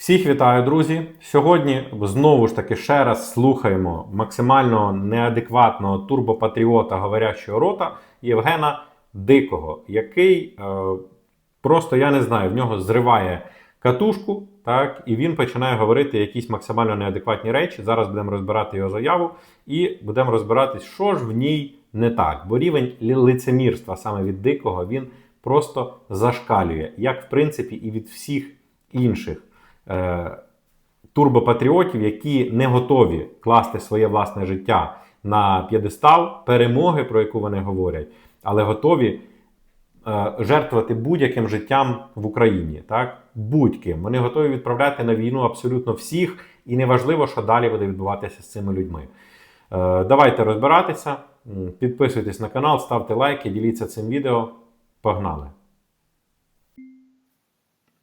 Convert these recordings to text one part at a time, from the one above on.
Всіх вітаю, друзі! Сьогодні знову ж таки ще раз слухаємо максимально неадекватного турбопатріота говорящого рота Євгена Дикого, який е, просто я не знаю, в нього зриває катушку, так, і він починає говорити якісь максимально неадекватні речі. Зараз будемо розбирати його заяву і будемо розбиратись, що ж в ній не так. Бо рівень лицемірства саме від дикого він просто зашкалює, як в принципі і від всіх інших турбопатріотів, які не готові класти своє власне життя на п'єдестал перемоги, про яку вони говорять, але готові е, жертвувати будь-яким життям в Україні. Так? Будь-ким. Вони готові відправляти на війну абсолютно всіх, і неважливо, що далі буде відбуватися з цими людьми. Е, давайте розбиратися. Підписуйтесь на канал, ставте лайки, діліться цим відео. Погнали!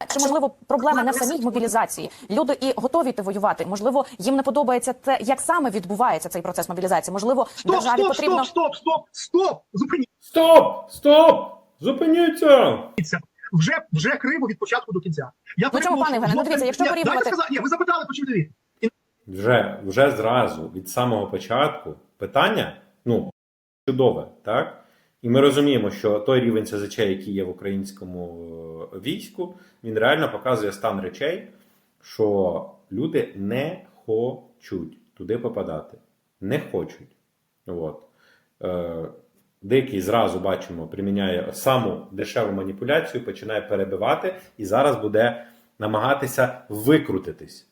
Чи можливо проблема не в самій мобілізації? Люди і готові йти воювати. Можливо, їм не подобається те, як саме відбувається цей процес мобілізації. Можливо, Стоп, державі стоп, потрібно стоп, стоп, стоп, стоп! Зупиніться. Стоп! Стоп! Зупиніться! Вже, вже криво від початку до кінця. Я Ну, чому, пане Євгене, ну, дивіться, якщо Ні, порівнювати- сказати, ні, ви запитали, почему відповідь. Вже, вже зразу від самого початку питання ну, чудове, так? І ми розуміємо, що той рівень СЗЧ, який є в українському е, війську, він реально показує стан речей, що люди не хочуть туди попадати. Не хочуть. От. Е, Дикий зразу бачимо, приміняє саму дешеву маніпуляцію, починає перебивати і зараз буде намагатися викрутитись.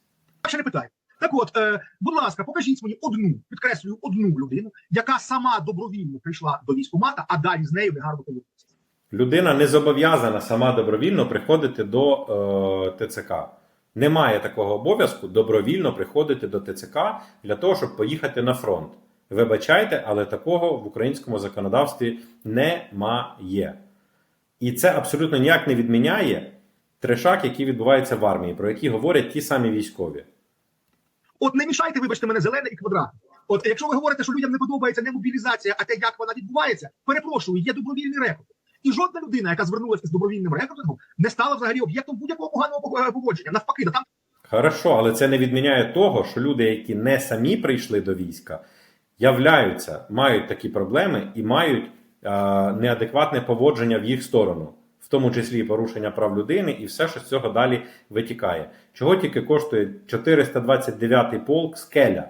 Ще не питаю. Так от, е, будь ласка, покажіть мені одну, підкреслюю, одну людину, яка сама добровільно прийшла до військкомата, а далі з нею негарно поводиться. Людина не зобов'язана сама добровільно приходити до е, ТЦК. Немає такого обов'язку добровільно приходити до ТЦК для того, щоб поїхати на фронт. Вибачайте, але такого в українському законодавстві немає. І це абсолютно ніяк не відміняє трешак, який відбувається в армії, про які говорять ті самі військові. От не мішайте, вибачте мене, зелене і квадрат. От якщо ви говорите, що людям не подобається не мобілізація, а те, як вона відбувається, перепрошую, є добровільний рекорд. І жодна людина, яка звернулася з добровільним рекордом, не стала взагалі об'єктом будь-якого поганого поводження. Навпаки, да там Хорошо, але це не відміняє того, що люди, які не самі прийшли до війська, являються, мають такі проблеми і мають е, неадекватне поводження в їх сторону, в тому числі порушення прав людини, і все, що з цього далі витікає. Чого тільки коштує 429-й полк скеля?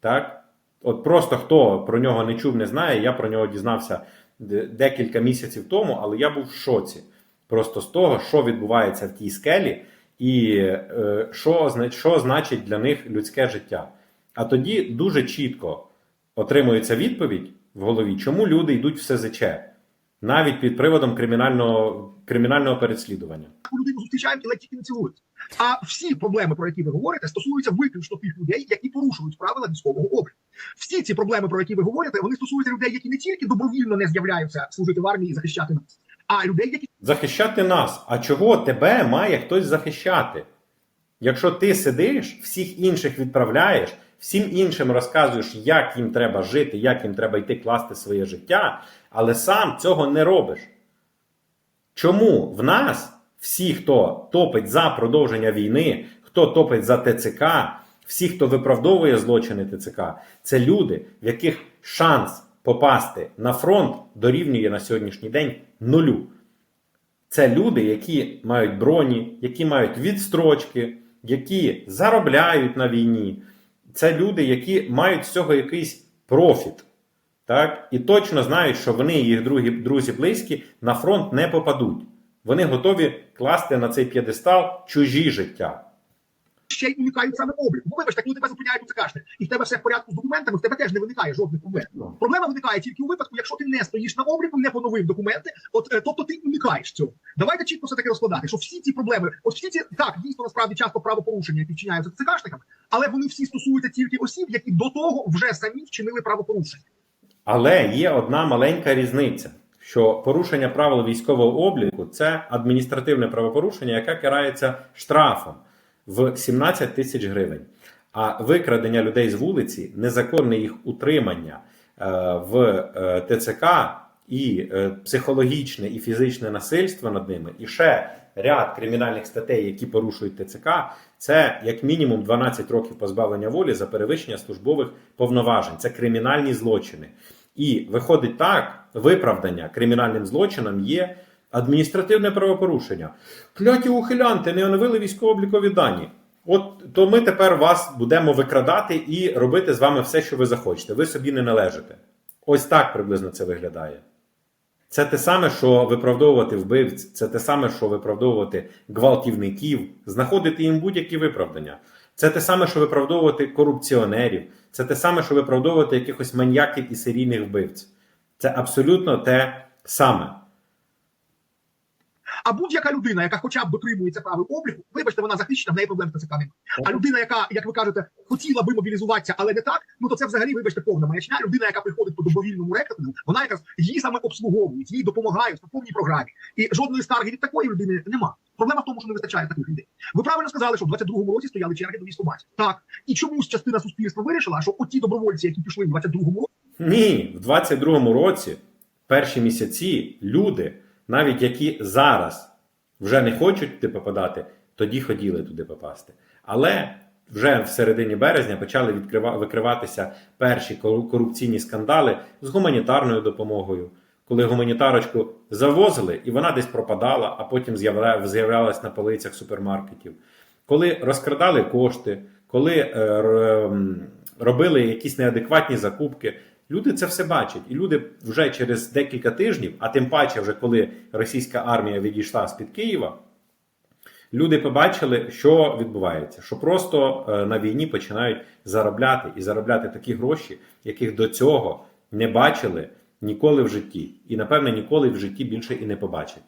Так? От просто хто про нього не чув, не знає. Я про нього дізнався декілька місяців тому, але я був в шоці. Просто з того, що відбувається в тій скелі, і е, що, що значить для них людське життя. А тоді дуже чітко отримується відповідь в голові, чому люди йдуть в СЗЧ, навіть під приводом кримінального, кримінального переслідування. людину зустрічаємо і ледь тільки не цілують. А всі проблеми, про які ви говорите, стосуються виключно тих людей, які порушують правила військового обліку. Всі ці проблеми, про які ви говорите, вони стосуються людей, які не тільки добровільно не з'являються служити в армії і захищати нас, а людей, які Захищати нас. А чого тебе має хтось захищати? Якщо ти сидиш, всіх інших відправляєш, всім іншим розказуєш, як їм треба жити, як їм треба йти класти своє життя, але сам цього не робиш. Чому в нас всі, хто топить за продовження війни, хто топить за ТЦК, всі, хто виправдовує злочини ТЦК, це люди, в яких шанс попасти на фронт дорівнює на сьогоднішній день нулю. Це люди, які мають броні, які мають відстрочки, які заробляють на війні. Це люди, які мають з цього якийсь профіт. Так? І точно знають, що вони і їх другі, друзі близькі на фронт не попадуть. Вони готові класти на цей п'єдестал чужі життя. ще й уникають саме обліку. Бо вибачте, коли тебе зупиняють у ЦКшник, і в тебе все в порядку з документами, в тебе теж не виникає жодних проблем. Проблема виникає тільки у випадку, якщо ти не стоїш на обліку, не поновив документи, от е, тобто ти уникаєш цього. Давайте чітко все таки розкладати, що всі ці проблеми, от всі ці так дійсно насправді часто правопорушення, які вчиняються ЦКшниками, але вони всі стосуються тільки осіб, які до того вже самі вчинили правопорушення. Але є одна маленька різниця: що порушення правил військового обліку це адміністративне правопорушення, яке карається штрафом в 17 тисяч гривень. А викрадення людей з вулиці, незаконне їх утримання е, в е, ТЦК і е, психологічне і фізичне насильство над ними, і ще ряд кримінальних статей, які порушують ТЦК. Це як мінімум 12 років позбавлення волі за перевищення службових повноважень. Це кримінальні злочини. І виходить так, виправдання кримінальним злочинам є адміністративне правопорушення. Кляті ухилянти не оновили військово-облікові дані. От то ми тепер вас будемо викрадати і робити з вами все, що ви захочете. Ви собі не належите. Ось так приблизно це виглядає. Це те саме, що виправдовувати вбивць, це те саме, що виправдовувати гвалтівників, знаходити їм будь-які виправдання. Це те саме, що виправдовувати корупціонерів, це те саме, що виправдовувати якихось маньяків і серійних вбивць. Це абсолютно те саме. А будь-яка людина, яка хоча б дотримується правил обліку, вибачте, вона захищена, в неї проблем з немає. А людина, яка, як ви кажете, хотіла би мобілізуватися, але не так, ну то це взагалі, вибачте, повна маячня. Людина, яка приходить по добровільному рекрутингу, вона якраз її саме обслуговують, їй допомагають по повній програмі. І жодної скарги від такої людини нема. Проблема в тому, що не вистачає таких людей. Ви правильно сказали, що в 22-му році стояли черги до військоматів. Так. І чомусь частина суспільства вирішила, що оті добровольці, які пішли в 22-му році, Ні, в 22-му році, перші місяці, люди, навіть які зараз вже не хочуть туди попадати, тоді хотіли туди попасти. Але вже в середині березня почали відкрива- викриватися перші корупційні скандали з гуманітарною допомогою. Коли гуманітарочку завозили, і вона десь пропадала, а потім з'явля- з'являлась на полицях супермаркетів. Коли розкрадали кошти, коли е, робили якісь неадекватні закупки, люди це все бачать. І люди вже через декілька тижнів, а тим паче, вже коли російська армія відійшла з-під Києва, люди побачили, що відбувається, що просто е, на війні починають заробляти і заробляти такі гроші, яких до цього не бачили ніколи в житті, і напевне ніколи в житті більше і не побачать.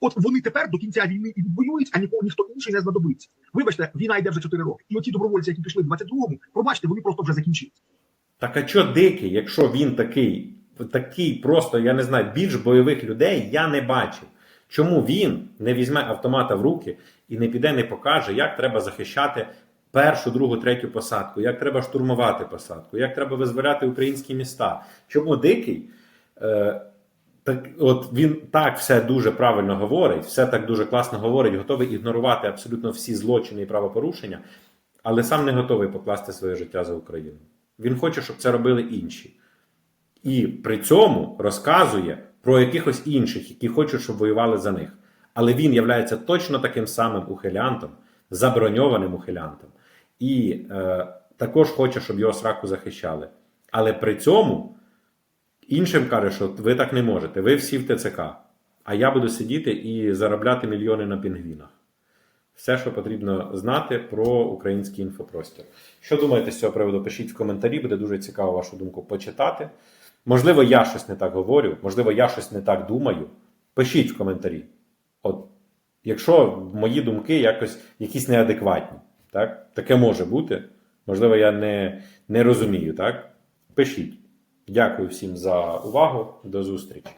От вони тепер до кінця війни і відвоюють, а ніхто, ніхто інший не знадобиться. Вибачте, війна йде вже 4 роки. І оті добровольці, які пішли в 22-му, пробачте, вони просто вже закінчились. Так а що дикий, якщо він такий, такий просто, я не знаю, більш бойових людей я не бачив. Чому він не візьме автомата в руки і не піде, не покаже, як треба захищати першу, другу, третю посадку, як треба штурмувати посадку, як треба визволяти українські міста? Чому дикий? Е, так, от він так все дуже правильно говорить, все так дуже класно говорить, готовий ігнорувати абсолютно всі злочини і правопорушення, але сам не готовий покласти своє життя за Україну. Він хоче, щоб це робили інші. І при цьому розказує про якихось інших, які хочуть, щоб воювали за них. Але він являється точно таким самим ухилянтом, заброньованим ухилянтом. І е, також хоче, щоб його сраку захищали. Але при цьому іншим каже, що ви так не можете, ви всі в ТЦК. А я буду сидіти і заробляти мільйони на пінгвінах. Все, що потрібно знати про український інфопростір. Що думаєте з цього приводу? Пишіть в коментарі, буде дуже цікаво вашу думку почитати. Можливо, я щось не так говорю, можливо, я щось не так думаю. Пишіть в коментарі. От, якщо мої думки якось якісь неадекватні, так? таке може бути. Можливо, я не, не розумію, так? Пишіть. Дякую всім за увагу. До зустрічі.